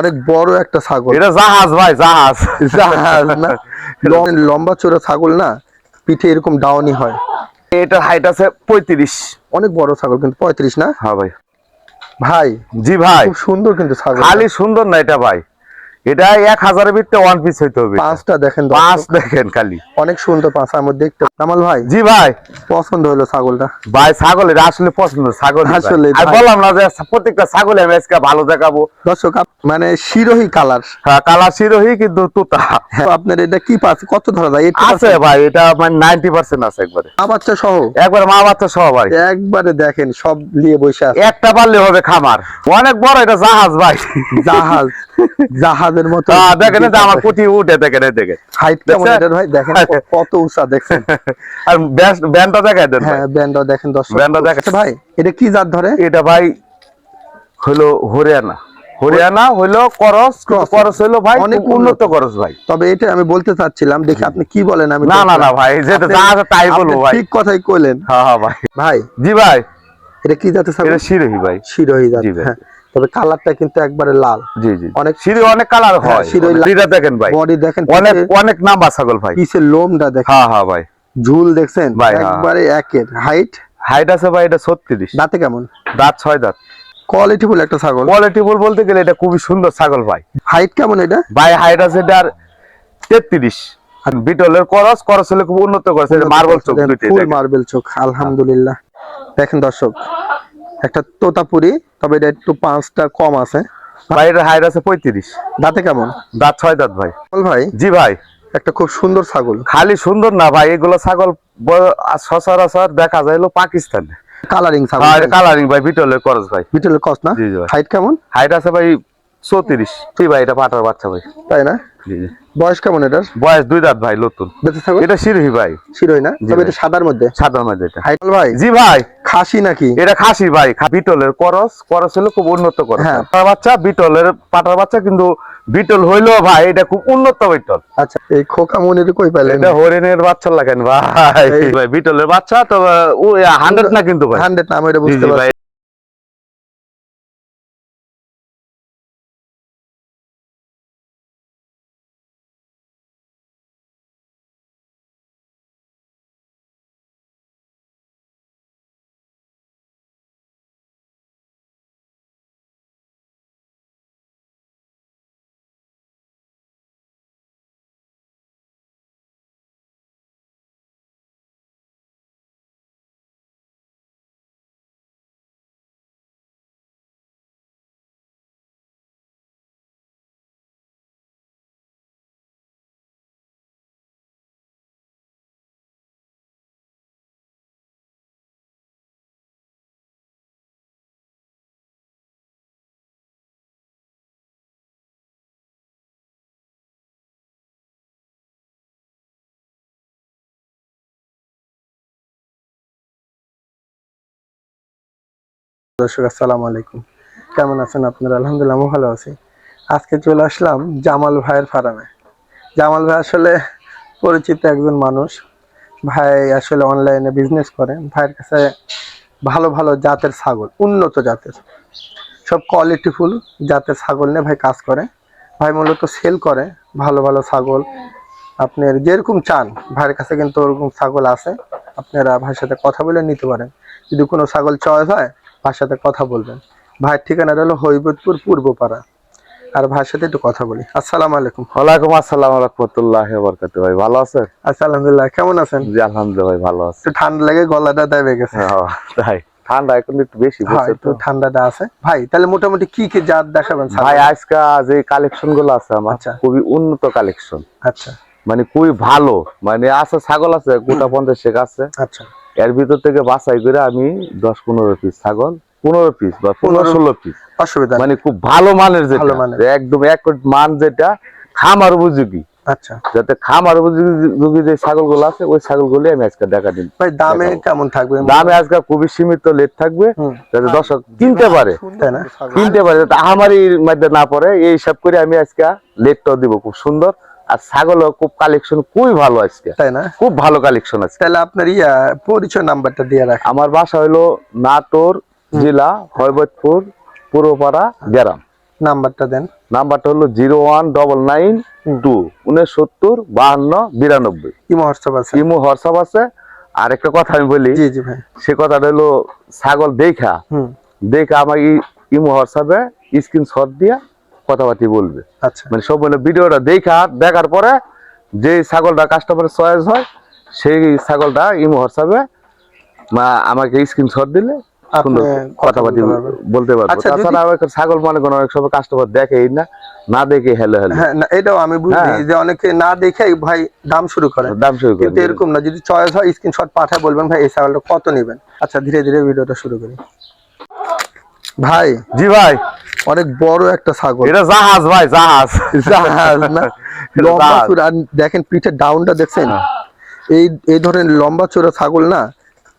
অনেক বড় একটা ছাগল। এটা জাহাজ ভাই জাহাজ। জাহাজ না? লম্বা চোরা ছাগল না? পিঠে এরকম ডাউনি হয়। এটার হাইট আছে পঁয়ত্রিশ। অনেক বড় ছাগল কিন্তু পঁয়ত্রিশ না? হ্যাঁ ভাই। ভাই জি ভাই। খুব সুন্দর কিন্তু ছাগল। খালি সুন্দর না এটা ভাই? এটা এক হাজারের ভিতরে ওয়ান পিস হইতে হবে পাঁচটা দেখেন পাঁচ দেখেন খালি। অনেক সুন্দর পাঁচ আমার দেখতে কামাল ভাই জি ভাই। পছন্দ হলো ছাগলটা। ভাই ছাগল এটা আসলে পছন্দ ছাগল আসলে আর বললাম না যে প্রত্যেকটা ছাগল আমি আজকে ভালো দেখাবো। দর্শক মানে শিরোহী কালার হ্যাঁ, কালার শিরোহী কিন্তু তোতা। আপনার এটা কি পাঁচ? কত ধরা যায়? এটা আছে ভাই এটা মানে নাইনটি পার্সেন্ট আছে একবারে। মা বাচ্চা সহ? একবার মা বাচ্চা সহ ভাই। একবারে দেখেন সব নিয়ে বসে আছে। একটা পারলে হবে খামার। অনেক বড় এটা জাহাজ ভাই। জাহাজ। জাহাজের মতো দেখেন আমার কুটি উঠে দেখেন দেখেন হাইট কেমন এটার ভাই? দেখেন কত উঁচা দেখছেন। আর ব্যান্ডটা দেখাই দেন। হ্যাঁ ব্যান্ডও দেখেন দর্শক। ব্যান্ডটা দেখেন। আচ্ছা ভাই এটা কি জাত ধরে? এটা ভাই হলো হরিয়ানা। হরিয়ানা করস করস। ভাই অনেক উন্নত করস ভাই। তবে এটা আমি বলতে চাচ্ছিলাম দেখি আপনি কি বলেন আমি না না না ভাই যেটা যা আছে তাই বলব ভাই। ঠিক কথাই কইলেন। হ্যাঁ হ্যাঁ ভাই। ভাই জি ভাই। এটা কি জাতের ছাগল? এটা শিরোহি ভাই। শিরোহী জাত ভাই। হ্যাঁ। তবে কালারটা কিন্তু একবারে লাল। জি জি। অনেক শিরি অনেক কালার হ্যাঁ, হয়। শিরোহি দেখেন ভাই। বডি দেখেন অনেক অনেক নাম্বার ছাগল ভাই। পিছের লোমটা দেখেন। হ্যাঁ হ্যাঁ ভাই। ঝুল দেখছেন? ভাই, হ্যাঁ। একবারে একের। হাইট হাইট আছে ভাই এটা ছত্রিশ। দাঁতে কেমন? দাঁত ছয় দাঁত। কোয়ালিটি ফুল একটা ছাগল। কোয়ালিটি বল বলতে গেলে এটা খুবই সুন্দর ছাগল ভাই। হাইট কেমন এটা? ভাই হাইট আছে এটার তেত্রিশ। আর বিটলের করস করস হলে খুব উন্নত করছে মার্বেল চোখ দুইটাই ফুল মার্বেল চোখ আলহামদুলিল্লাহ। দেখেন দর্শক। একটা তোতাপুরি তবে এটা একটু পাঁচটা কম আছে। ভাই এটার হাইট আছে পঁয়ত্রিশ। দাঁতে কেমন? দাঁত ছয় দাঁত ভাই। বল ভাই? জি ভাই। একটা খুব সুন্দর ছাগল। খালি সুন্দর না ভাই এগুলো ছাগল সচরাচর দেখা যায় পাকিস্তানে। কালারিং ছাগল কালারিং ভাই। বিটলের করস ভাই। বিটেলের কস না? জি, জি ভাই। হাইট কেমন? হাইট আছে ভাই চৌত্রিশ। জি ভাই এটা পাটার বাচ্চা ভাই। তাই না? বয়স কেমন এটার? বয়স দুই দাঁত ভাই নতুন। এটা সিরহি ভাই। শিরোই না? তবে এটা সাদার মধ্যে? সাদার মধ্যে এটা। হাইট ভাই? জি ভাই। খাসি নাকি? এটা খাসি ভাই বিটলের করস করস হলো খুব উন্নত করস। হ্যাঁ। পাটার বাচ্চা বিটলের পাটার বাচ্চা কিন্তু বিটল হইল ভাই এটা খুব উন্নত বিটল। আচ্ছা এই খোকা মনির কই পেলেন এটা হরিণের বাচ্চা লাগেন ভাই। ভাই বিটলের বাচ্চা তো ও হান্ড্রেড না কিন্তু ভাই। হান্ড্রেড আমি এটা বুঝতে পারছি। দর্শক, আসসালামু আলাইকুম। কেমন আছেন আপনারা? আলহামদুলিল্লাহ ভালো আছি। আজকে চলে আসলাম জামাল ভাইয়ের ফার্মে। জামাল ভাই আসলে পরিচিত একজন মানুষ। ভাই আসলে অনলাইনে বিজনেস করে। ভাইয়ের কাছে ভালো ভালো জাতের ছাগল, উন্নত জাতের। সব কোয়ালিটিফুল জাতের ছাগল নিয়ে ভাই কাজ করে। ভাই মূলত সেল করে ভালো ভালো ছাগল। আপনার যেরকম চান, ভাইয়ের কাছে কিন্তু ওরকম ছাগল আছে। আপনারা ভাইয়ের সাথে কথা বলে নিতে পারেন। যদি কোনো ছাগল চয়েস হয় ভাইয়ের সাথে কথা বলবেন। ভাইয়ের ঠিকানাটা হলো হৈবতপুর পূর্বপাড়া। আর ভাইয়ের সাথে একটু কথা বলি। আসসালামু আলাইকুম। ওয়ালাইকুম আসসালাম রহমতুল্লাহ বরকাত ভাই ভালো আছেন? আচ্ছা আলহামদুলিল্লাহ। কেমন আছেন? জি আলহামদুলিল্লাহ ভাই ভালো আছে। একটু ঠান্ডা লেগে গলাটা দেবে গেছে। তাই। ঠান্ডা এখন একটু বেশি হ্যাঁ একটু তো? ঠান্ডাটা আছে। ভাই তাহলে মোটামুটি কি কি জাত দেখাবেন? ভাই আজকে যে কালেকশনগুলো আছে আমার আচ্ছা। খুবই উন্নত কালেকশন আচ্ছা। মানে খুবই ভালো। মানে আছে ছাগল আছে গোটা পঞ্চাশ শেখ আছে। আচ্ছা। এর ভিতর থেকে বাছাই করে আমি দশ পনেরো পিস ছাগল পনেরো পিস বা পনেরো ষোলো পিস অসুবিধা মানে খুব ভালো মানের যেটা একদম এক মান যেটা খামার উপযোগী। আচ্ছা। যাতে খামার উপযোগী যে ছাগলগুলো আছে ওই ছাগলগুলি আমি আজকে দেখা দিন। ভাই দামে কেমন থাকবে? দামে আজকে খুবই সীমিত লেট থাকবে যাতে দর্শক কিনতে পারে। তাই না? কিনতে পারে যাতে আমারই মধ্যে না পড়ে এই সব করে আমি আজকে লেটটাও দিব খুব সুন্দর। আর ছাগলও খুব কালেকশন খুবই ভালো আজকে। তাই না? খুব ভালো কালেকশন আছে তাহলে আপনার ইয়া পরিচয় নাম্বারটা দিয়ে রাখেন। আমার বাসা হলো নাটোর জেলা হৈবতপুর পূর্বপাড়া গ্রাম। নাম্বারটা দেন। নাম্বারটা হলো zero one double nine. Two উনসত্তর বাহান্ন বিরানব্বই। ইমো হোয়াটসঅ্যাপ আছে। ইমো হোয়াটসঅ্যাপ আছে। আর একটা কথা আমি বলি জি জি ভাই। সে কথাটা হলো ছাগল দেখা। হুম। দেখে আমার ই- ইমো হোয়াটসঅ্যাপে স্ক্রিনশট দিয়া কথাবার্তি বলবে। আচ্ছা। মানে সব মানে ভিডিওটা দেখা দেখার পরে যে ছাগলটা কাস্টমারের চয়েস হয় সেই ছাগলটা ইমো হোয়াটসঅ্যাপে মা আমাকে স্ক্রিনশট দিলে সুন্দর কথাবার্তি বলতে পারব। আচ্ছা, তাছাড়া ছাগল মনে করেন অনেক সময় কাস্টমার দেখেই না না দেখে হেলে হেলে। হ্যাঁ এটাও আমি বুঝি হ্যাঁ। যে অনেকে না দেখে ভাই দাম শুরু করে। দাম শুরু করে। এরকম না যদি চয়েস হয় স্ক্রিনশট পাঠায় বলবেন ভাই এই ছাগলটা কত নেবেন? আচ্ছা ধীরে ধীরে ভিডিওটা শুরু করি। ভাই জি ভাই অনেক বড় একটা ছাগল। এটা জাহাজ ভাই জাহাজ। জাহাজ না? লম্বা। চূড়া দেখেন পিঠের ডাউনটা দেখছেন? এই এই ধরনের লম্বা চূড়া ছাগল না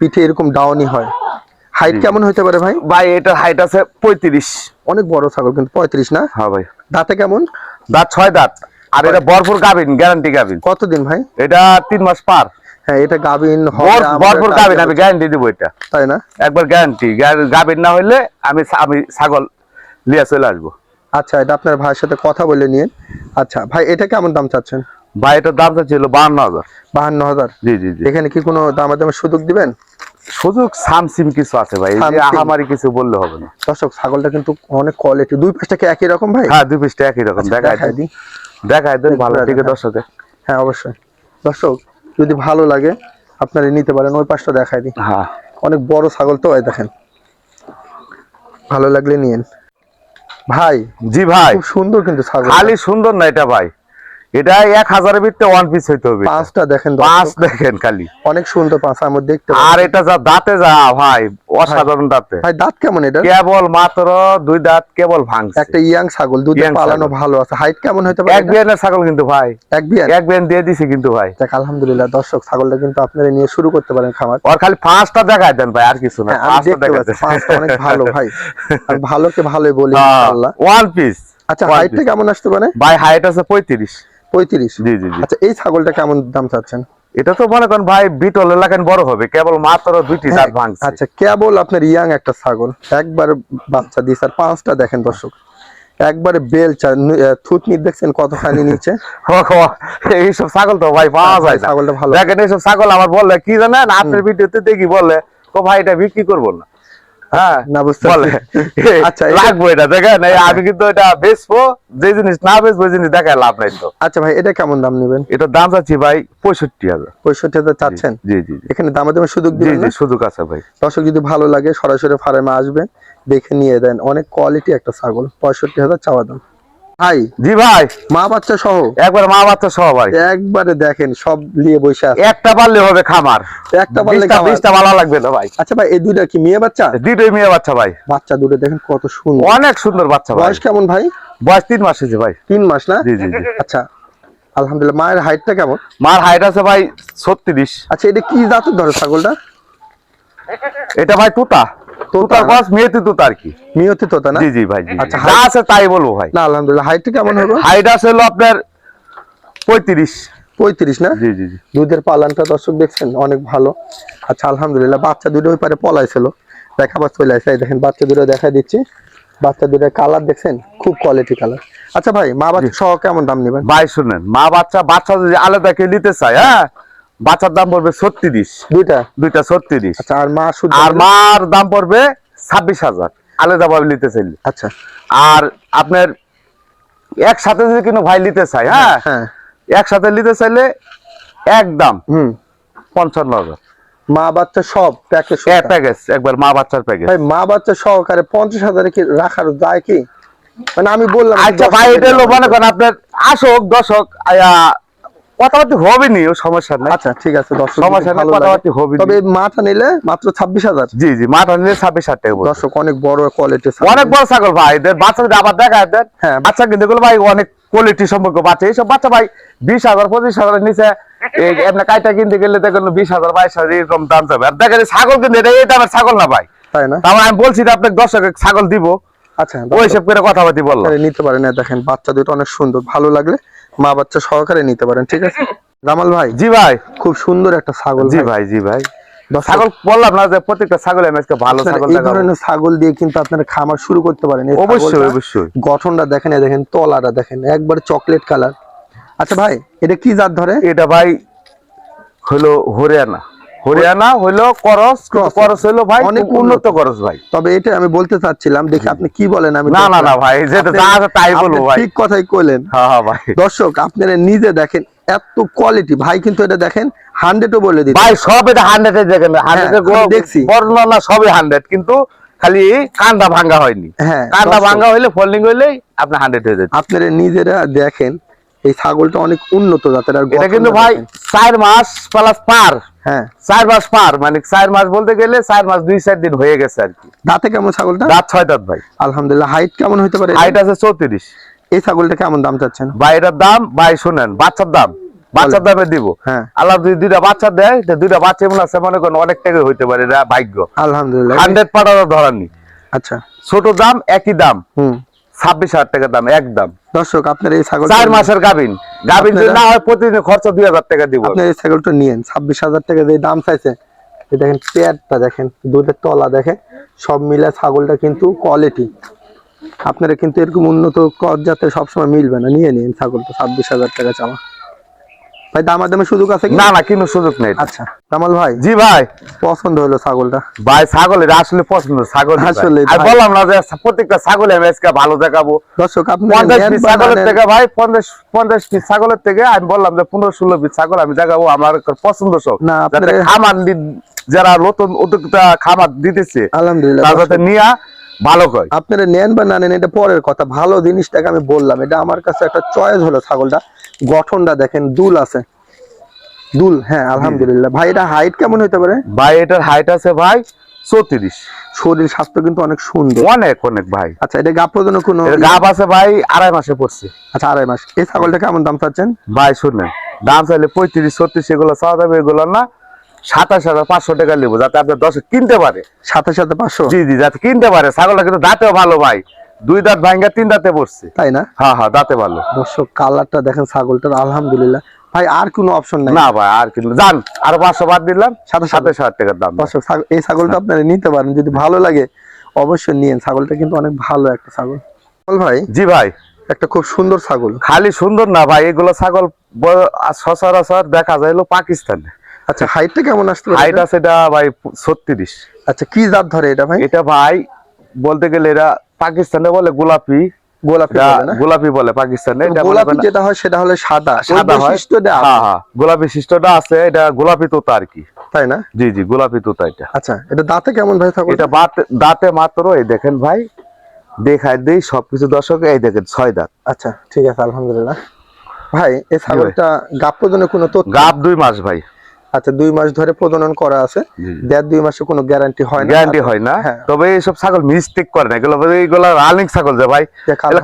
পিঠে এরকম ডাউনই হয়। হাইট কেমন হতে পারে ভাই? ভাই এটার হাইট আছে পঁয়ত্রিশ। অনেক বড় ছাগল কিন্তু পঁয়ত্রিশ না? হ্যাঁ ভাই। দাঁতে কেমন? দাঁত ছয় দাঁত। আর এটা ভরপুর গাবিন গ্যারান্টি গাবিন কতদিন ভাই? এটা তিন মাস পার। হ্যাঁ এটা গাবিন হবে ভরপুর গাবিন আমি গ্যারান্টি দিব এটা। তাই না? একবার গ্যারান্টি গাবিন না হইলে আমি আমি ছাগল লিয়া চলে আসব। আচ্ছা এটা আপনার ভাইয়ের সাথে কথা বলে নিন আচ্ছা ভাই এটা কেমন দাম চাচ্ছেন? ভাই এটার বাহান্ন হাজার। বাহান্ন হাজার? জি জি জি। এখানে কি কোনো দামা সুযোগ দিবেন? সুযোগ সামসিম কিছু আছে ভাই আহামারি কিছু বললে হবে না। দর্শক ছাগলটা কিন্তু অনেক কোয়ালিটি দুই পাশটা কি একই রকম ভাই? হ্যাঁ দুই পিসটা একই রকম দেখায় দিই। দেখায় দেন ভালো দর্শকে হ্যাঁ অবশ্যই। দর্শক যদি ভালো লাগে আপনারা নিতে পারেন ওই পাশটা দেখাই দিই। হ্যাঁ। অনেক বড় ছাগল তো এই দেখেন। ভালো লাগলে নিয়েন। ভাই জি ভাই। খুব সুন্দর কিন্তু ছাগল খালি সুন্দর না এটা ভাই? এটা এক হাজারের ভিতরে ওয়ান পিস হইতে হবে পাঁচটা দেখেন পাঁচ দেখেন খালি। অনেক সুন্দর পাঁচ আমার দেখতে আর এটা যা দাঁতে যা ভাই অসাধারণ দাঁতে। ভাই দাঁত কেমন এটা? কেবল মাত্র দুই দাঁত কেবল ভাঙছে। একটা ইয়াং ছাগল দুধে পালানো ভালো আছে। হাইট কেমন হতে পারে এক বিয়ানের ছাগল কিন্তু ভাই। এক বিয়ান? এক বিয়ান দিয়ে দিছি কিন্তু ভাই। দেখ আলহামদুলিল্লাহ দর্শক ছাগলটা কিন্তু আপনারা নিয়ে শুরু করতে পারেন খামার। ওর খালি পাঁচটা দেখায় দেন ভাই আর কিছু না। হ্যাঁ, পাঁচটা দেখতে দেখায় পাঁচটা অনেক ভালো ভাই। আমি ভালোকে ভালোই বলি ইনশাআল্লাহ। ওয়ান পিস আচ্ছা হাইটটা কেমন আসতে পারে? ভাই হাইট আছে পঁয়ত্রিশ। পঁয়ত্রিশ। জি জি জি। আচ্ছা এই ছাগলটা কেমন দাম চাচ্ছেন? এটা তো মনে করেন ভাই বিটল এলাকায় বড় হবে কেবল মাত্র দুইটি দাঁত হ্যাঁ, ভাঙছে। আচ্ছা কেবল আপনার ইয়াং একটা ছাগল একবার বাচ্চা দিয়েছে আর পাঁচটা দেখেন দর্শক। একবারে বেলচা নু- থুতনি দেখছেন কতখানি নিচে ও, ও, এইসব ছাগল তো ভাই পাওয়া যায় ছাগলটা ভালো। দেখেন এইসব ছাগল আমার বললে কি জানেন আপনার ভিডিওতে দেখি বলে ও ভাই এটা বিক্রি করব না। হ্যাঁ না বুঝতে বলে। আচ্ছা লাগবো এটা দেখেন আমি কিন্তু এটা বেচবো যে জিনিস না বেচবো ওই জিনিস দেখায় লাভ নাই তো। আচ্ছা ভাই এটা কেমন দাম নেবেন? এটা দাম চাচ্ছি ভাই পঁয়ষট্টি হাজার। পঁয়ষট্টি হাজার চাচ্ছেন? জি জি জি। এখানে দামে দামে সুযোগ জি জি সুযোগ আছে ভাই। দর্শক যদি ভালো লাগে সরাসরি ফার্মে আসবেন দেখে নিয়ে দেন। অনেক কোয়ালিটি একটা ছাগল পঁয়ষট্টি হাজার চাওয়া দাম। ভাই। জি ভাই। মা বাচ্চা সহ? একবার মা বাচ্চা সহ ভাই। একবারে দেখেন সব নিয়ে বসে আছে। একটা পারলে হবে খামার। একটা পারলে বিশটা ভালো লাগবে না ভাই। আচ্ছা ভাই এই দুইটা কি মেয়ে বাচ্চা? দুটোই মেয়ে বাচ্চা ভাই। বাচ্চা দুটো দেখেন কত সুন্দর। অনেক সুন্দর বাচ্চা ভাই। বয়স কেমন ভাই? বয়স তিন মাস হয়েছে ভাই। তিন মাস না? জি জি জি। আচ্ছা আলহামদুলিল্লাহ মায়ের হাইটটা কেমন? মার হাইট আছে ভাই ছত্রিশ। আচ্ছা এটা কি জাতের ধরে ছাগলটা? এটা ভাই তুতা। তুতার বয়স মেয়েতে তুতা আর কি? মিয়তি তোতা না? জি জি ভাই আচ্ছা, যা আছে তাই বলব ভাই। না আলহামদুলিল্লাহ হাইটটা কেমন হবে? হাইট আছে হলো আপনার পঁয়ত্রিশ। পঁয়ত্রিশ না? জি জি দুধের পালানটা দর্শক দেখছেন অনেক ভালো। আচ্ছা আলহামদুলিল্লাহ বাচ্চা দুটো ওই পারে পলাইছিল। দেখাবার চলে আসে দেখেন বাচ্চা দুটো দেখা দিচ্ছি। বাচ্চা দুটো কালার দেখছেন খুব কোয়ালিটি কালার আচ্ছা ভাই মা বাচ্চা সহ কেমন দাম নেবেন? ভাই শুনেন মা বাচ্চা বাচ্চা যদি আলাদা কেউ নিতে চায় হ্যাঁ? বাচ্চার দাম পড়বে ছত্রিশ। দুইটা? দুইটা ছত্রিশ। আচ্ছা আর মা আর মার দাম পড়বে ছাব্বিশ হাজার। আলাদা ভাবে নিতে চাইলে। আচ্ছা। আর আপনার একসাথে যদি কোনো ভাই নিতে চাই হ্যাঁ? হ্যাঁ একসাথে নিতে চাইলে একদম হুম। পঞ্চান্ন হাজার। মা বাচ্চা সব প্যাকেজ প্যাকেজ একবার মা বাচ্চার প্যাকেজ। ভাই মা বাচ্চা সহকারে পঞ্চাশ হাজারে কি রাখার যায় কি? মানে আমি বললাম আচ্ছা ভাই এটা হলো মনে করেন আপনার আসক দশক আয়া, কথাবার্তা হবে নি ও সমস্যা নাই। আচ্ছা ঠিক আছে দর্শক সমস্যা নেই, কথাবার্তা হবে তবে। মাটা নিলে মাত্র ছাব্বিশ হাজার। জি জি মাঠা নিলে ছাব্বিশ হাজার টাকা দর্শক অনেক বড় কোয়ালিটি অনেক বড় ছাগল ভাই এদের বাচ্চা যদি আবার দেখায় দেন হ্যাঁ। বাচ্চা কিন্তু ভাই অনেক কোয়ালিটি সম্পর্ক বাচ্চা। এইসব বাচ্চা ভাই বিশ হাজার পঁচিশ হাজারের নিচে এই এমনি কাইটা কিনতে গেলে দেখেন বিশ হাজার বাইশ হাজার এরকম দাম যাবে। আর দেখেন ছাগল কিন্তু এটা এই দামের ছাগল না ভাই। তাই না? তারপর আমি বলছি যে আপনাকে দর্শক ছাগল দিব। আচ্ছা ওই হিসেব করে কথাবার্তি বললাম। নিতে পারেন। দেখেন বাচ্চা দুটো অনেক সুন্দর ভালো লাগলে মা বাচ্চা সহকারে নিতে পারেন ঠিক আছে? জামাল ভাই জি ভাই। খুব সুন্দর একটা ছাগল জি ভাই। জি ভাই। ছাগল বললাম না যে প্রত্যেকটা ছাগল আমি আজকে ভালো ছাগল এই ধরনের ছাগল দিয়ে কিন্তু আপনারা খামার শুরু করতে পারেন। অবশ্যই অবশ্যই। গঠনটা দেখেন দেখেন তলাটা দেখেন একবার চকলেট কালার। আচ্ছা ভাই এটা কি জাত ধরে? এটা ভাই হলো হরিয়ানা। হরিয়ানা হলো করস করস। হলো ভাই অনেক উন্নত করস ভাই। তবে এটা আমি বলতে চাচ্ছিলাম দেখি আপনি কি বলেন আমি না না না ভাই যেটা যা আছে তাই বলব ভাই। ঠিক কথাই কইলেন। হ্যাঁ হ্যাঁ ভাই। দর্শক আপনারা নিজে দেখেন এত কোয়ালিটি ভাই কিন্তু এটা দেখেন হান্ড্রেডও বলে দিচ্ছে। ভাই সব এটা হান্ড্রেড দেখেন। হান্ড্রেড আমি দেখছি। বর্ণনা সবই হান্ড্রেড কিন্তু খালি কান্দা ভাঙ্গা হয়নি। হ্যাঁ কান্দা ভাঙ্গা হইলে ফোল্ডিং হইলেই আপনি হান্ড্রেড হয়ে যেত আপনারা নিজেরা দেখেন এই ছাগলটা অনেক উন্নত জাতের আর এটা কিন্তু ভাই চার মাস প্লাস পার। হ্যাঁ। চার মাস পার মানে চার মাস বলতে গেলে চার মাস দুই চার দিন হয়ে গেছে আর কি। দাঁতে কেমন ছাগলটা? দাঁত ছয় দাঁত ভাই। আলহামদুলিল্লাহ হাইট কেমন হতে পারে? হাইট আছে চৌত্রিশ। এই ছাগলটা কেমন দাম চাচ্ছেন? ভাই এটার দাম ভাই শুনেন বাচ্চার দাম। বাচ্চার দামে দিব। হ্যাঁ। আল্লাহ যদি দুইটা বাচ্চা দেয় দুইটা বাচ্চা এমন আছে মনে করেন অনেক টাকা হইতে পারে এটা ভাগ্য। আলহামদুলিল্লাহ। হান্ড্রেড পাটারও ধরানি। আচ্ছা। ছোট দাম একই দাম। হুম। ছাব্বিশ হাজার টাকা দাম একদম। দর্শক আপনার এই ছাগল চার মাসের গাভিন। গাভিন যদি না হয় প্রতিদিন খরচা দুই হাজার টাকা দিব। আপনি এই ছাগলটা নিয়েন ছাব্বিশ হাজার টাকা যে দাম চাইছে দেখেন পেয়ারটা দেখেন দুধের তলা দেখেন সব মিলে ছাগলটা কিন্তু কোয়ালিটি আপনারা কিন্তু এরকম উন্নত কর যাতে সবসময় মিলবে না। নিয়ে নিন ছাগলটা ছাব্বিশ হাজার টাকা চাওয়া। ভাই দামা দামে সুযোগ আছে না না কিন্তু সুযোগ নেই আচ্ছা কামাল ভাই। জি ভাই। পছন্দ হলো ছাগলটা? ভাই ছাগল এটা আসলে পছন্দ ছাগল আসলে আর বললাম না যে প্রত্যেকটা ছাগল আমি আজকে ভালো দেখাবো। দর্শক আপনি পঞ্চাশ নেন পিস ছাগলের থেকে ভাই পঞ্চাশ পঞ্চাশ পিস ছাগলের থেকে আমি বললাম যে পনেরো ষোলো পিস ছাগল আমি দেখাবো আমার পছন্দ সব। না, যাতে আপনারা- খামার যারা নতুন উদ্যোক্তা খামার দিতেছে আলহামদুলিল্লাহ তার যাতে নিয়া ভালো কয়। আপনারা নেন বা না নেন এটা পরের কথা। ভালো জিনিসটাকে আমি বললাম এটা আমার কাছে একটা চয়েস হলো ছাগলটা। গঠনটা দেখেন দুল আছে। দুল হ্যাঁ আলহামদুলিল্লাহ। ভাই এটা হাইট কেমন হতে পারে? ভাই এটার হাইট আছে ভাই চৌত্রিশ। শরীর স্বাস্থ্য কিন্তু অনেক সুন্দর। অনেক অনেক ভাই। আচ্ছা এটা গাপ প্রদান কোনো গাব আছে ভাই আড়াই মাসে পড়ছে। আচ্ছা আড়াই মাস। এই ছাগলটা কেমন দাম চাচ্ছেন? ভাই শুনেন দাম চাইলে পঁয়ত্রিশ ছত্রিশ এগুলো চাওয়া যাবে এগুলো না। সাতাশ হাজার পাঁচশো টাকা নেব যাতে আপনার দশ কিনতে পারে। সাথে সাথে পাঁচশো? জি জি যাতে কিনতে পারে। ছাগলটা কিন্তু দাঁতেও ভালো ভাই। দুই দাঁত ভাঙ্গা তিন দাঁতে পড়ছে। তাই না? হ্যাঁ হ্যাঁ দাঁতে ভালো। দর্শক কালারটা দেখেন ছাগলটার আলহামদুলিল্লাহ। ভাই আর কোনো অপশন নাই? না ভাই আর কিনলো যান আরও পাঁচশো বাদ দিলাম। সাথে সাথে সাতাশ হাজার টাকার দাম। দর্শক এই ছাগলটা আপনারা নিতে পারেন। যদি ভালো লাগে অবশ্যই নিয়েন। ছাগলটা কিন্তু অনেক ভালো একটা ছাগল। ভাই জি ভাই। একটা খুব সুন্দর ছাগল। খালি সুন্দর না ভাই এগুলো ছাগল সচরাচর দেখা যায় পাকিস্তানে। আচ্ছা হাইটটা কেমন আসতে হাইট আছে এটা ভাই ছত্রিশ। আচ্ছা কি জাত ধরে এটা ভাই? এটা ভাই বলতে গেলে এরা পাকিস্তানে বলে গোলাপি। গোলাপি বলে গোলাপি বলে পাকিস্তানে। গোলাপি যেটা হয় সেটা হলে সাদা। সাদা হয়। হ্যাঁ হ্যাঁ। গোলাপি শিষ্টটা আছে এটা গোলাপি তোতা আর কি। তাই না? জি জি গোলাপি তোতা এটা। আচ্ছা এটা দাঁতে কেমন ভাই ছাগল এটা দাঁতে মাত্র এই দেখেন ভাই। দেখাই দেই সবকিছু দর্শক এই দেখেন ছয় দাঁত। আচ্ছা ঠিক আছে আলহামদুলিল্লাহ। ভাই এই ছাগলটা গাপ প্রজনের কোনো তথ্য গাব দুই মাস ভাই। আচ্ছা দুই মাস ধরে প্রজনন করা আছে। দেড় দুই মাসে কোনো গ্যারান্টি হয় না। গ্যারান্টি হয় না। হ্যাঁ। তবে এইসব ছাগল মিস্টেক করে না। এগুলো এগুলো রানিং ছাগল যে ভাই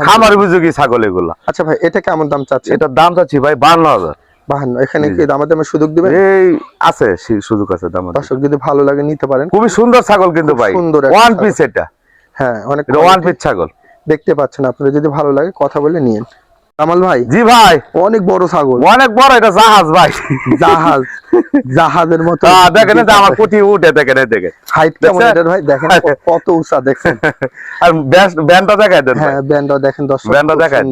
খামার উপযোগী ছাগল এগুলো। আচ্ছা ভাই এটা কেমন দাম চাচ্ছে? এটার দাম চাচ্ছি ভাই বান্ন হাজার। বাহান্ন। এখানে কি দামে দামে সুযোগ দিবেন? এই আছে সুযোগ আছে দাম। দর্শক যদি ভালো লাগে নিতে পারেন। খুবই সুন্দর ছাগল কিন্তু ভাই। সুন্দর ওয়ান পিস এটা। হ্যাঁ অনেক ওয়ান পিস ছাগল। দেখতে পাচ্ছেন আপনারা যদি ভালো লাগে কথা বলে নিয়েন। কামাল ভাই? জি ভাই। অনেক বড় ছাগল। অনেক বড় এটা জাহাজ ভাই। জাহাজ। জাহাজের মতো। দেখেন আমার কুটি উঠে দেখেন এই দেখেন। হাইট কেমন? এটার ভাই? দেখেন কত উঁচা দেখছেন? আর ব্যান্ডটা দেখাই দেন হ্যাঁ ব্যান্ডটা দেখেন দর্শক ব্যান্ডটা দেখায়।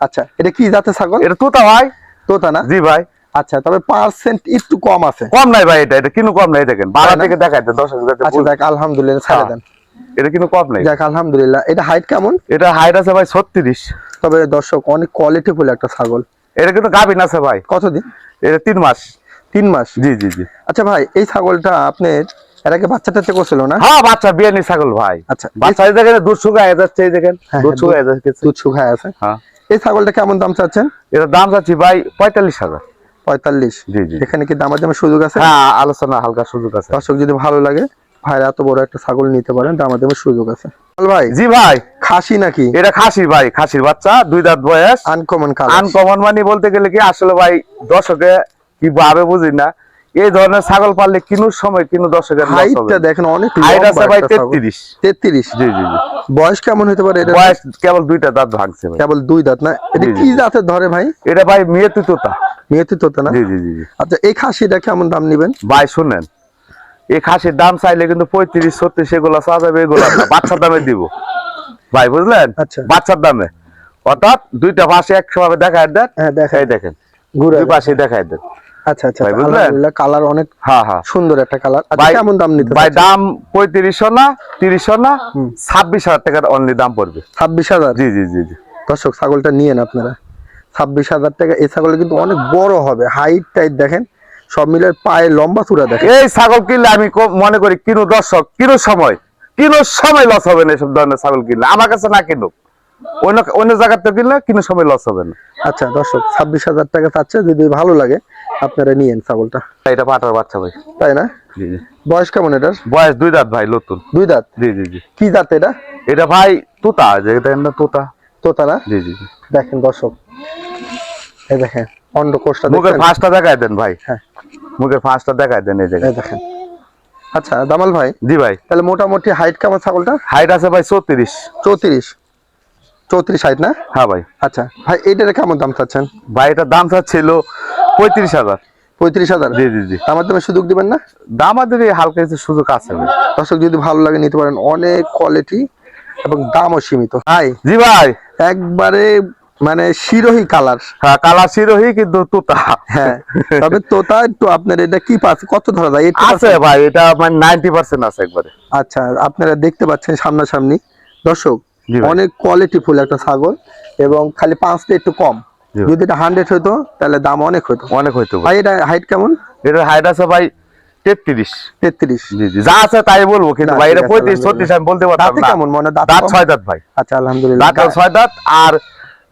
আচ্ছা এটা কি জাতের ছাগল? এটা তোতা ভাই। তোতা না? জি ভাই। আচ্ছা তবে পার্সেন্ট একটু কম আছে। কম নাই ভাই এটা এটা কিন্তু কম নাই দেখেন। না? থেকে দেখাই দেন দর্শক আচ্ছা দেখ আলহামদুলিল্লাহ ছেড়ে হ্যাঁ। দেন। এটা কিন্তু কম নাই। যাক আলহামদুলিল্লাহ। এটা হাইট কেমন? এটা হাইট আছে ভাই ছত্রিশ। তবে দর্শক অনেক একটা ছাগল। এটা কিন্তু গাভিন আছে ভাই। কতদিন? এটা তিন মাস। তিন মাস? জি জি জি। আচ্ছা ভাই এই ছাগলটা এর আগে বাচ্চা টাচ্চা করছিল না? হ্যাঁ বাচ্চা বিয়ানি ছাগল ভাই। আচ্ছা বাচ্চা দেখেন দুধ শুকায় যাচ্ছে এই দেখেন হ্যাঁ, দুধ হ্যাঁ, শুকায় যাচ্ছে দুধ শুকায় আছে। হ্যাঁ। এই ছাগলটা কেমন দাম চাচ্ছেন? এটা দাম চাচ্ছি ভাই পঁয়তাল্লিশ হাজার। পঁয়তাল্লিশ। জি জি। এখানে কি দামার দামের সুযোগ আছে? হ্যাঁ আলোচনা হালকা সুযোগ আছে। দর্শক যদি ভালো লাগে ভাই এত বড় একটা ছাগল নিতে পারেন দামের সুযোগ আছে। ভাই। জি ভাই খাসি নাকি? এটা ভাই খাসির বাচ্চা দুই দাঁত বয়স। আনকমন আনকমন মানে বলতে গেলে কি আসলে ভাই দর্শকে কি ভাবে বুঝি না এই ধরনের ছাগল পাললে কিনুর সময় কিনু দর্শকের হাইটটা দেখেন অনেক হাইট আছে ভাই একটা ছাগল। তেত্রিশ। তেত্রিশ? জি জি জি। বয়স কেমন হতে পারে এটা? বয়স কেবল দুইটা দাঁত ভাঙছে ভাই। কেবল দুই দাঁত না? এটা কি। জাতের ধরে ভাই? এটা ভাই মেয়েতে তোতা মেয়েতি তোতা না জি জি জি। আচ্ছা এই খাসিটা কেমন দাম নিবেন? ভাই শুনেন। এই খাসির দাম চাইলে কিন্তু পঁয়ত্রিশ ছত্রিশ এগুলো চাওয়া যাবে এগুলো বাচ্চার দামে দিব। ভাই বুঝলেন? আচ্ছা। বাচ্চার দামে। অর্থাৎ দুইটা পাশে একশো ভাবে দেখায় দেন। দেখাই দেখেন দুই পাশে দেখায় দেন। আচ্ছা আচ্ছা আলহামদুলিল্লাহ কালার অনেক হ্যাঁ হ্যাঁ। সুন্দর একটা কালার। আচ্ছা কেমন দাম নিতে ভাই দাম না না অনলি দাম পড়বে। ছাব্বিশ হাজার? জি জি জি জি। দর্শক ছাগলটা নিয়েন আপনারা। ছাব্বিশ হাজার টাকা এই ছাগল কিন্তু অনেক বড় হবে। হাইট টাইট দেখেন। সব মিলে পায়ে লম্বা চূড়া দেখে এই ছাগল কিনলে আমি মনে করি কিনো দর্শক কিনো সময়। কিনো সময় লস হবে না এসব ধরনের ছাগল কিনলে। আমার কাছে না কিনুক। অন্য অন্য জায়গাতে কিনলে কিনো সময় লস হবে না। আচ্ছা দর্শক ছাব্বিশ হাজার টাকা চাচ্ছে। যদি ভালো লাগে আপনারা নিয়েন ছাগলটা। এটা পাটার বাচ্চা ভাই। তাই না? বয়স কেমন এটার? বয়স দুই দাঁত ভাই নতুন। দুই দাঁত? জি জি জি। কি দাঁত এটা? এটা ভাই তোতা যে এটা তোতা। তোতা না? জি জি জি। দেখেন দর্শক। এই দেখেন অন্ডকোষটা মুখের দেখেন। ফাঁসটা দেখায় দেন ভাই। হ্যাঁ। মুখের ফাঁসটা দেখায় দেন এই জায়গায়। দেখেন। আচ্ছা দামাল ভাই জি ভাই। তাহলে মোটামুটি হাইট কেমন ছাগলটা? হাইট আছে ভাই চৌত্রিশ। চৌত্রিশ। চৌত্রিশ হাইট না? হ্যাঁ ভাই। আচ্ছা ভাই এইটার কেমন দাম চাচ্ছেন? ভাই এটার দাম ছিল পঁয়ত্রিশ হাজার। পঁয়ত্রিশ হাজার? জি জি জি। আমার দামে সুযোগ দিবেন না? দাম আমাদের হালকা কিছু সুযোগ আছে ভাই। দর্শক যদি ভালো লাগে নিতে পারেন। অনেক কোয়ালিটি এবং দামও সীমিত। হাই জি ভাই। একবারে মানে শিরোহী কালার। হ্যাঁ কালা শিরোহি কিন্তু তোতা। হ্যাঁ তবে তোতা একটু আপনার এটা কি পাচ্ছে কত ধরা যায়? 80% আছে ভাই এটা মানে নাইনটি পার্সেন্ট আছে একবারে। আচ্ছা আপনারা দেখতে পাচ্ছেন সামনাসামনি। দর্শক অনেক কোয়ালিটি ফুল একটা ছাগল এবং খালি পাঁচটা একটু কম। যদি এটা হান্ড্রেড হতো তাহলে দাম অনেক হতো অনেক হইতো ভাই। এটা হাইট কেমন? এটার হাইট আছে ভাই তেত্রিশ। তেত্রিশ। জি জি যা আছে তাই বলব কিন্তু ভাই এটা পঁয়ত্রিশ। ছত্রিশ আমি বলতে পারতাম না। কেমন মনে দাঁত ছয় দাঁত ভাই। আচ্ছা আলহামদুলিল্লাহ। দাঁত ছয় দাঁত আর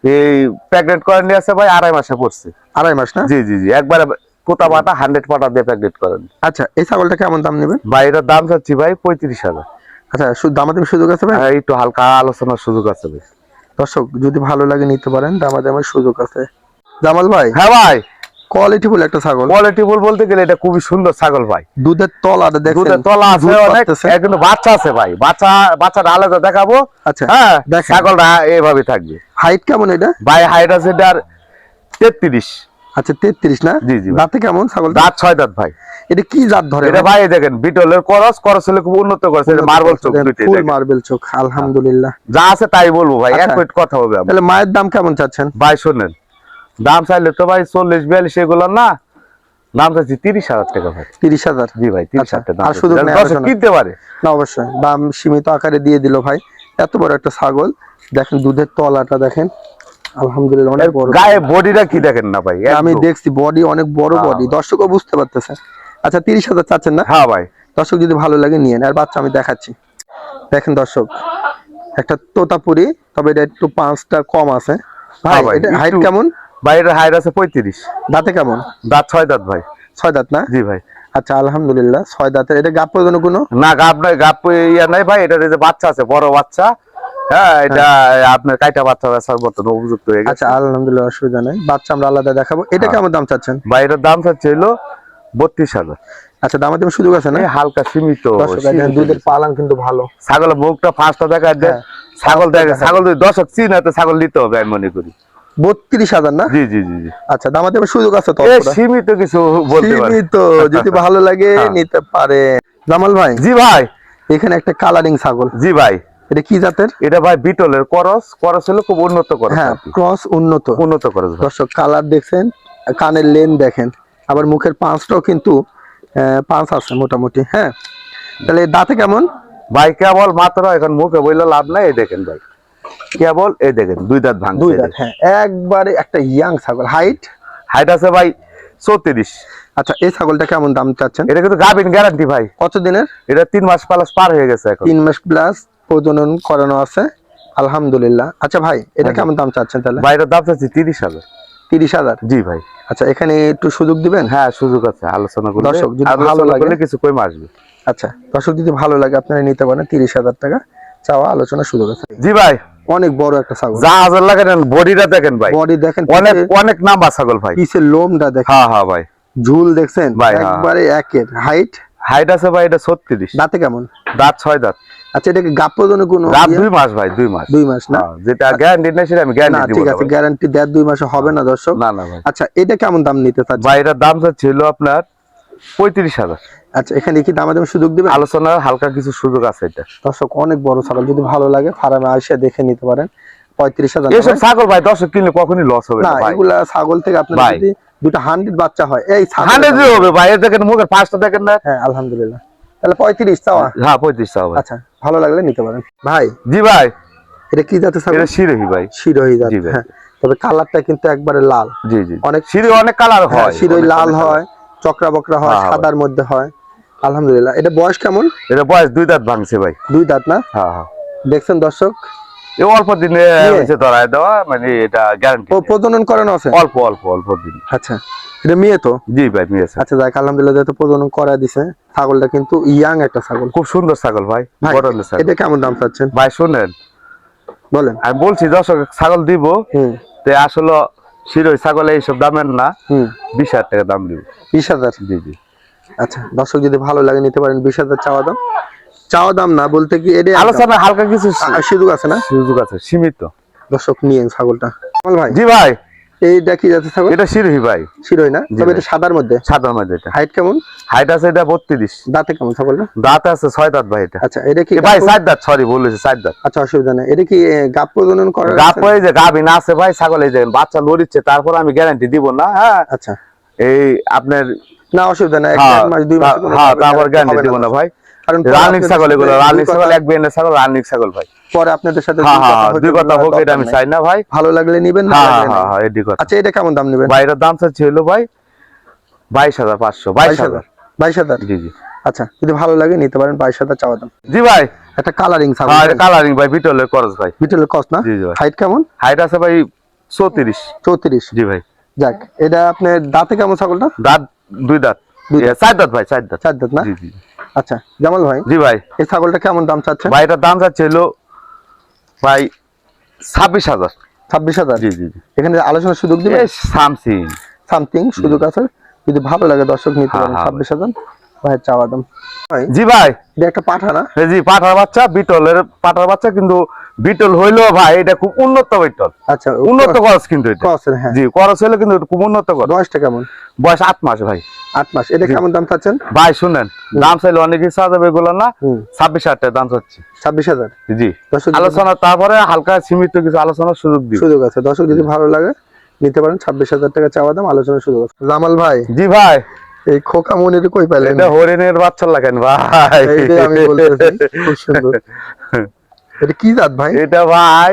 এই প্রেগনেন্ট করেন নিয়ে আছে ভাই আড়াই মাসে পড়ছে। আড়াই মাস না? জি জি জি একবারে পোতা পাতা হান্ড্রেড পাতা দিয়ে প্রেগনেন্ট করেন আচ্ছা এই ছাগলটা কেমন দাম নেবেন? ভাই এটার দাম চাচ্ছি ভাই পঁয়ত্রিশ হাজার। আচ্ছা শুধু দামাদামি সুযোগ আছে ভাই? আর একটু হালকা আলোচনার সুযোগ আছে ভাই। দর্শক যদি ভালো লাগে নিতে পারেন দামাদামের সুযোগ আছে। জামাল ভাই হ্যাঁ ভাই। কোয়ালিটি ফুল একটা ছাগল। কোয়ালিটি বল বলতে গেলে এটা খুবই সুন্দর ছাগল ভাই। দুধের তলাটা দেখছেন দুধের তলা আছে অনেক। কিন্তু বাচ্চা আছে ভাই। বাচ্চা বাচ্চাটা আলাদা দেখাবো। আচ্ছা হ্যাঁ দেখেন। ছাগলটা এইভাবে থাকবে। হাইট কেমন এটা? ভাই হাইট আছে এটার তেত্রিশ। আচ্ছা তেত্রিশ না? জি, জি দাঁতে কেমন ছাগল? দাঁত ছয় দাঁত ভাই। এটা কি জাত ধরে এটা ভাই? দেখেন বিটলের করস করস হলে খুব উন্নত করেছে মার্বল চোখ দুইটাই ফুল মার্বেল চোখ আলহামদুলিল্লাহ। যা আছে তাই বলব ভাই এক আচ্ছা। মিনিট কথা হবে তাহলে মায়ের দাম কেমন চাচ্ছেন? ভাই শোনেন দাম চাইলে তো ভাই চল্লিশ বিয়াল্লিশ এগুলো না দাম চাইছি তিরিশ হাজার টাকা ভাই। তিরিশ হাজার? জি ভাই তিরিশ আচ্ছা, হাজার টাকা আর আলোচনা। কিনতে পারে। না অবশ্যই দাম সীমিত আকারে দিয়ে দিল ভাই এত বড় একটা ছাগল দেখেন দুধের তলাটা দেখেন। আলহামদুলিল্লাহ অনেক বড়। গায়ে বডিটা কি দেখেন না ভাই? আমি দেখছি বডি অনেক বড় হ্যাঁ, বডি। দর্শকও বুঝতে পারতেছে। আচ্ছা তিরিশ হাজার চাচ্ছেন না? হ্যাঁ ভাই। দর্শক যদি ভালো লাগে নিয়ে আর বাচ্চা আমি দেখাচ্ছি। দেখেন দর্শক একটা তোতাপুরি তবে এটা একটু পাঁচটা কম আছে। ভাই হ্যাঁ ভাই, এটা হাইট একটু- কেমন? বাইরের হাইট আছে পঁয়ত্রিশ। দাঁতে কেমন? দাঁত ছয় দাঁত ভাই। ছয় দাঁত না? জি ভাই। আচ্ছা আলহামদুলিল্লাহ ছয় দাঁতের। এটা গাপ প্রয়োজন কোনো? না গাপ নাই গাপ ইয়া নাই ভাই। এটা যে বাচ্চা আছে বড় বাচ্চা। হ্যাঁ এটা আপনার কাইটা বাচ্চা বেচার মতন উপযুক্ত হয়ে গেছে। আচ্ছা আলহামদুলিল্লাহ অসুবিধা নেই। বাচ্চা আমরা আলাদা দেখাবো। এটা হ্যাঁ। কেমন দাম চাচ্ছেন? বাইরের দাম চাচ্ছে হলো বত্রিশ হাজার। আচ্ছা তুমি সুযোগ আছে না? হালকা সীমিত। দুধের পালন কিন্তু ভালো। ছাগলের মুখটা ফাঁসটা দেখায় দেয় হ্যাঁ। ছাগল দেখে ছাগল যদি দর্শক চিনাতে ছাগল নিতে হবে আমি মনে করি। বত্রিশ হাজার না? জি জি জি আচ্ছা দামাতে সুযোগ আছে তো সীমিত কিছু বলতে সীমিত যদি ভালো লাগে হ্যাঁ। নিতে পারে জামাল ভাই জি ভাই। এখানে একটা কালারিং ছাগল। জি ভাই। এটা কি জাতের? এটা ভাই বিটলের করস করস হলো খুব উন্নত করস হ্যাঁ ক্রস উন্নত। উন্নত করস দর্শক কালার দেখছেন কানের লেন দেখেন আবার মুখের পাঁচটাও কিন্তু পাঁচ আছে মোটামুটি হ্যাঁ। তাহলে দাঁতে কেমন? ভাই কেবল মাত্র এখন মুখে বইলে লাভ নাই এই দেখেন ভাই। কেবল এই দেখেন দুই দাঁত ভাঙ দুই দাঁত হ্যাঁ একবারে একটা ইয়াং ছাগল। হাইট হাইট আছে ভাই চৌত্রিশ। আচ্ছা এই ছাগলটা কেমন দাম চাচ্ছেন? এটা কিন্তু গাভিন গ্যারান্টি ভাই। কত দিনের? এটা তিন মাস প্লাস পার হয়ে গেছে এখন। তিন মাস প্লাস প্রজনন করানো আছে। আলহামদুলিল্লাহ। আচ্ছা ভাই এটা হ্যাঁ। কেমন দাম চাচ্ছেন তাহলে? বাইরের দাম চাচ্ছি তিরিশ হাজার। তিরিশ হাজার? জি ভাই। আচ্ছা এখানে একটু সুযোগ দিবেন? হ্যাঁ সুযোগ আছে আলোচনা করলে দর্শক, যদি ভালো লাগে- কিছু কমে আসবে। আচ্ছা দর্শক যদি ভালো লাগে আপনারা নিতে পারেন তিরিশ হাজার টাকা। চাওয়া আলোচনার সুযোগ আছে। জি ভাই। অনেক বড় একটা ছাগল। যা হাজার লাগে বডিটা দেখেন ভাই। বডি দেখেন অনেক অনেক নাম্বার ছাগল ভাই। পিসের লোমটা দেখেন। হ্যাঁ হ্যাঁ ভাই। ঝুল দেখছেন? ভাই, হ্যাঁ। একবারে একের। হাইট? হাইট আছে ভাই এটা ছত্রিশ। দাঁতে কেমন? দাঁত ছয় দাঁত। আচ্ছা এটাকে গাপ প্রজনের কোনো দাঁত ইয়ে? দুই মাস ভাই দুই মাস। দুই মাস না? হ্যাঁ, যেটা গ্যারান্টি নেই সেটা আমি গ্যারান্টি দিব ঠিক আছে গ্যারান্টি দেড় দুই মাসে হবে না দর্শক। না না ভাই। আচ্ছা এটা কেমন দাম নিতে চাচ্ছেন? ভাই এটার দাম ছিল আপনার পঁয়ত্রিশ হাজার। আচ্ছা এখানে কি দামাদামি সুযোগ দিবেন? আলোচনার হালকা কিছু সুযোগ আছে এটা। দর্শক অনেক বড় ছাগল যদি ভালো লাগে ফার্মে আসে দেখে নিতে পারেন। পঁয়ত্রিশ হাজার এসব ছাগল ভাই দর্শক কিনলে কখনই লস হবে না না ভাই। এগুলা ছাগল থেকে আপনার। যদি দুটো হান্ড্রেড বাচ্চা হয় এই হান্ড্রেড হবে ভাই দেখেন মুখের পাঁচটা দেখেন না। হ্যাঁ আলহামদুলিল্লাহ। তাহলে পঁয়ত্রিশ চাওয়া? হ্যাঁ পঁয়ত্রিশ ভাই। আচ্ছা ভালো লাগলে নিতে পারেন। ভাই জি ভাই। এটা কি জাতের ছাগল? এটা শিরোহী ভাই। শিরোহী জাত হ্যাঁ। তবে কালারটা কিন্তু একবারে লাল। জি জি। অনেক শিরি অনেক কালার হ্যাঁ, হয় অনেক লাল হয়। চক্রা বকরা হয় হ্যাঁ, হ্যাঁ, সাদার মধ্যে হয়। আলহামদুলিল্লাহ। এটা বয়স কেমন? এটা বয়স দুই দাঁত ভাঙছে ভাই। দুই দাঁত না? হ্যাঁ হ্যাঁ। দেখছেন দর্শক? এ অল্প দিনে হয়েছে ধরায় দেওয়া মানে এটা গ্যারান্টি ও প্রজনন করানো আছে? অল্প অল্প অল্প দিন। আচ্ছা। এটা মেয়ে তো? জি ভাই নিয়েছে আচ্ছা যাক আলহামদুলিল্লাহ যেহেতু প্রজনন করা দিছে ছাগলটা কিন্তু ইয়াং একটা ছাগল। খুব সুন্দর ছাগল ভাই এটা কেমন দাম চাচ্ছেন? ভাই শুনেন। বলেন। আমি বলছি দর্শক ছাগল দিব হুম। তে আসলে শিরোই ছাগল এইসব দামের না হুম। বিশ হাজার টাকা দাম দিব। বিশ হাজার? জি জি। আচ্ছা দর্শক যদি ভালো লাগে নিতে পারেন বিশ হাজার চাওয়া দাম। চাওয়া দাম না বলতে কি এটা আলোচনা হালকা কিছু সুযোগ আছে না? সুযোগ আছে সীমিত। দর্শক নিয়ে ছাগলটা। ভাই জি ভাই। এইটা কি যাচ্ছে ছাগল? এটা শিরোহী ভাই। শিরোই না? তবে এটা সাদার মধ্যে? সাদার মধ্যে এটা। হাইট কেমন? হাইট আছে এটা বত্রিশ। দাঁতে কেমন ছাগলটা? দাঁত আছে দাঁত ভাই এটা। আচ্ছা এটা কি ভাই দাঁত সরি বলেছে দাঁত। আচ্ছা অসুবিধা নেই। এটা কি গাপ প্রজনন গাপ আছে? হয়ে যে গাবি না আছে ভাই ছাগল এই যে বাচ্চা লড়িচ্ছে তারপর আমি গ্যারান্টি দিব না হ্যাঁ? আচ্ছা। এই আপনার না অসুবিধা নেই এক হ্যাঁ মাস দুই মাস হ্যাঁ তারপর গ্যারান্টি দিব না ভাই। কারণ পরে ছাগল এগুলো দুই ছাগল এক বিএনের ছাগল রানিং ছাগল ভাই। পরে আপনাদের সাথে দুই কথা হইতে দুই কথা কোনো হোক এটা আমি চাই না ভাই। ভালো লাগলে নিবেন না হ্যাঁ হ্যাঁ নেই। এটি কথা। আচ্ছা এটা কেমন দাম নিবেন? ভাই এটার দাম চাচ্ছি হলো ভাই বাইশ হাজার পাঁচশো বাইশ বাইশ হাজার। হাজার বাইশ হাজার? জি জি। আচ্ছা যদি ভালো লাগে নিতে পারেন বাইশ হাজার চাওয়া দাম। জি ভাই। একটা কালারিং ছাগল হ্যাঁ এটা কালারিং ভাই বিটলের করস ভাই। বিটেলের কস না? জি জি হাইট কেমন? হাইট আছে ভাই চৌত্রিশ। চৌত্রিশ। জি ভাই। যাক এটা আপনার দাঁতে কেমন ছাগলটা? দাঁত দুই দাঁত। চার দাঁত ভাই চার দাঁত। চার দাঁত না? জি জি। আচ্ছা জামাল ভাই জি ভাই। এই ছাগলটা কেমন দাম চাচ্ছে? ভাই এটার দাম চাচ্ছে হলো ভাই ছাব্বিশ হাজার। ছাব্বিশ হাজার? জি জি এখানে আলোচনার সুযোগ দিবে সামসিং। সামথিং সুযোগ আছে। যদি ভালো লাগে দর্শক নিতে হ্যাঁ, পারেন হ্যাঁ, ছাব্বিশ হাজার। ভাই চাওয়া দাম। জি ভাই। এটা একটা পাঠা না জি পাঠার বাচ্চা বিটলের পাঠার বাচ্চা কিন্তু বিটল হইল ভাই এটা খুব উন্নত বিটল। আচ্ছা উন্নত খরচ কিন্তু এটা। হ্যাঁ। জি খরচ হলে কিন্তু খুব উন্নত খরচ। বয়সটা কেমন? বয়স আট মাস ভাই। আট মাস। এটা কেমন দাম চাচ্ছেন? ভাই শুনেন দাম চাইলে অনেক কিছু যাবে এগুলো না। ছাব্বিশ হাজার টাকা দাম চাচ্ছি। ছাব্বিশ হাজার? জি। আলোচনা তারপরে হালকা সীমিত কিছু আলোচনার সুযোগ দিব। সুযোগ আছে। দর্শক যদি ভালো লাগে নিতে পারেন। ছাব্বিশ হাজার টাকা চাওয়া দাম আলোচনার সুযোগ আছে। জামাল ভাই জি ভাই। এই খোকা মনির কই পাইলেন? এটা হরিণের বাচ্চা লাগেন ভাই। এইটাই আমি বলতেছি। খুব সুন্দর। এটা কি জাত ভাই? এটা ভাই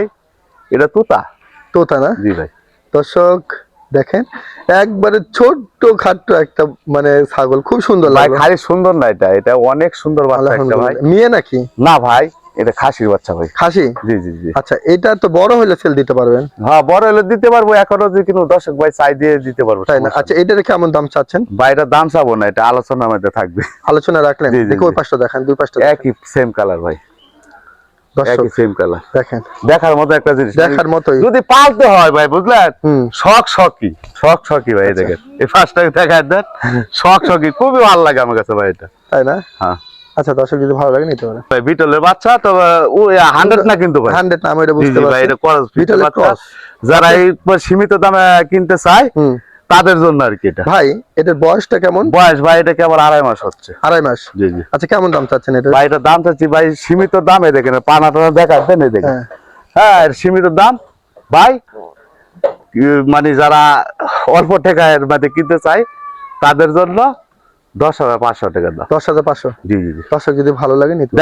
এটা তোতা। তোতা না? জি ভাই। দর্শক দেখেন একবারে ছোট্ট খাট্ট একটা মানে ছাগল খুব সুন্দর ভাই খালি সুন্দর না এটা এটা অনেক সুন্দর বাচ্চা একটা ভাই। মেয়ে নাকি? না ভাই এটা খাসির বাচ্চা ভাই। খাসি? জি জি জি। আচ্ছা এটা তো বড় হলে সেল দিতে পারবেন? হ্যাঁ বড় হলে দিতে পারব এখনও যদি কোনো দর্শক ভাই চাই দিয়ে দিতে পারব তাই না? আচ্ছা এটার কেমন দাম চাচ্ছেন। ভাই এটার দাম চাবো না এটা আলোচনার মধ্যে থাকবে। আলোচনা রাখলেন। দেখে ওই পাশটা দেখান দুই পাশটা একই সেম কালার ভাই। একই সেম কালার দেখেন। দেখার মতো একটা জিনিস। দেখার মতোই। যদি পালতে হয় ভাই বুঝলেন? শখ শখই শখ শখই ভাই আচ্ছা। দেখেন। এই ফার্স্টটা দেখায় দেন। শখ শখই খুবই ভালো লাগে আমার কাছে ভাই এটা। তাই না? হ্যাঁ। আচ্ছা দর্শক যদি ভালো লাগে নিতে পারেন। ভাই বিটলের বাচ্চা তো ও না কিন্তু ভাই? এটা বুঝতে জি ভাই এটা ক্রস বিটলের বিটলের বাচ্চা। যারা এই সীমিত দামে কিনতে চায় তাদের জন্য আর কি এটা। ভাই এটার বয়সটা কেমন? বয়স ভাই এটা কেবল আড়াই মাস হচ্ছে। আড়াই মাস? জি জি। আচ্ছা কেমন দাম চাচ্ছেন এটা? ভাই এটার দাম চাচ্ছি ভাই সীমিত দামে দেখেন পানাটা দেখাচ্ছেন এই দেখেন। হ্যাঁ। হ্যাঁ সীমিত দাম। ভাই মানে যারা অল্প টাকার মধ্যে কিনতে চায় তাদের জন্য দশ হাজার পাঁচশো টাকার দাম। দশ হাজার পাঁচশো? জি জি জি। দর্শক যদি ভালো লাগে নিতে